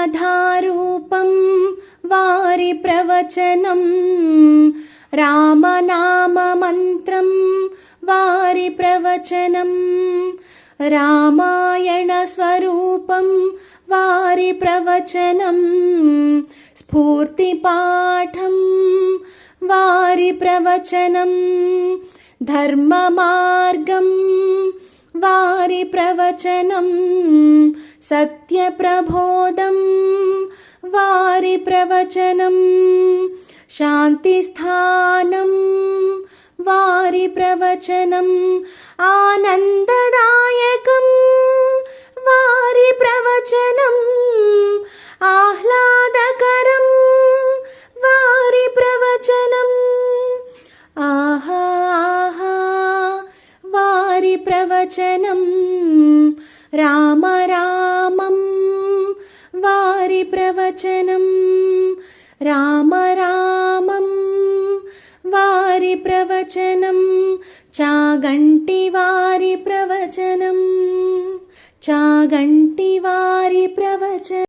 రామకథారూపం వారి ప్రవచనం రామనామమంత్రం వారి ప్రవచనం రామాయణ స్వరూపం వారి ప్రవచనం స్ఫూర్తి పాఠం వారి ప్రవచనం ధర్మ మార్గం వారి ప్రవచనం సత్య ప్రబోధం వారి ప్రవచనం శాంతి స్థానం వారి ప్రవచనం ఆనందదాయకం వారి ప్రవచనం ఆహ్లాదకరం వారి ప్రవచనం ఆహా ఆహా వారి ప్రవచనం రామ ప్రవచనం. రామ రామం వారి ప్రవచనం. చాగంటి వారి ప్రవచనం. చాగంటి వారి ప్రవచనం.